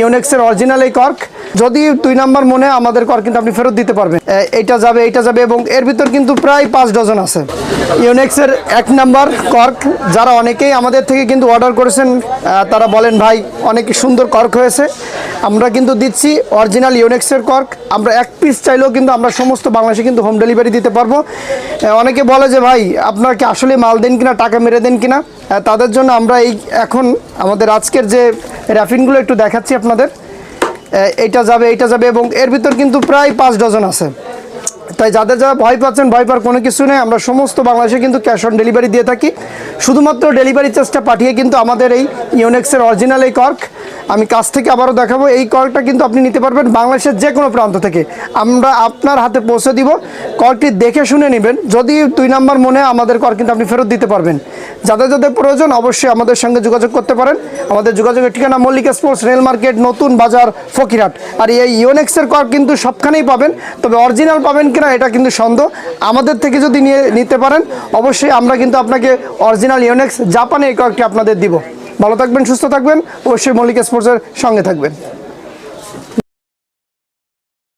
ইউনেক্সের original এই cork যদি দুই নাম্বার মনে আমাদের কর্ক কিন্তু আপনি ফেরত দিতে পারবেন। এইটা যাবে এইটা যাবে এবং এর ভিতর কিন্তু প্রায় পাঁচ ডজন আছে। ইউনেক্সের এক নাম্বার কর্ক যারা অনেকেই আমাদের থেকে কিন্তু অর্ডার করেছেন তারা বলেন, ভাই, অনেক সুন্দর কর্ক হয়েছে। আমরা কিন্তু দিচ্ছি অরিজিনাল ইউনেক্সের কর্ক আমরা এক পিস চাইলেও কিন্তু আমরা সমস্ত বাংলাদেশে কিন্তু হোম ডেলিভারি দিতে পারব। অনেকে বলে যে, ভাই, আপনার কি আসলে মাল দেন কিনা, টাকা মেরে দেন কিনা? তাদের জন্য আমরা এই এখন আমাদের আজকের যে র্যাফিনগুলো একটু দেখাচ্ছি আপনাদের। এইটা যাবে এইটা যাবে এবং এর ভিতর কিন্তু প্রায় পাঁচ ডজন আছে। তাই যাদের যারা ভয় পাচ্ছেন, ভয় পাওয়ার কোনো কিছু নেই, আমরা সমস্ত বাংলাদেশে কিন্তু ক্যাশ অন ডেলিভারি দিয়ে থাকি। শুধুমাত্র ডেলিভারি চার্জটা পাঠিয়ে কিন্তু আমাদের এই ইউনেক্সের অরিজিনাল এই কর্ক আমি কাছ থেকে আবারও দেখাবো, এই কর্কটা কিন্তু আপনি নিতে পারবেন বাংলাদেশের যে কোনো প্রান্ত থেকে। আমরা আপনার হাতে পৌঁছে দিব কর্কটি দেখে শুনে নেবেন। যদি দুই নাম্বার মনে আমাদের কর কিন্তু আপনি ফেরত দিতে পারবেন। যাদের যাদের প্রয়োজন অবশ্যই আমাদের সঙ্গে যোগাযোগ করতে পারেন। আমাদের যোগাযোগের ঠিকানা মল্লিক স্পোর্টস রেল মার্কেট, নতুন বাজার, ফকিরহাট। আর এই ইউনেক্সের কর কিন্তু সবখানেই পাবেন, তবে অরিজিনাল পাবেন কিনা এটা কিন্তু সন্দেহ। আমাদের থেকে যদি নিয়ে নিতে পারেন, অবশ্যই আমরা কিন্তু আপনাকে অরিজিনাল ইউনেক্স জাপানে এই কয়েকটি আপনাদের দিব। ভালো থাকবেন সুস্থ থাকবেন অবশ্যই মল্লিক স্পোর্টসের সঙ্গে থাকবেন।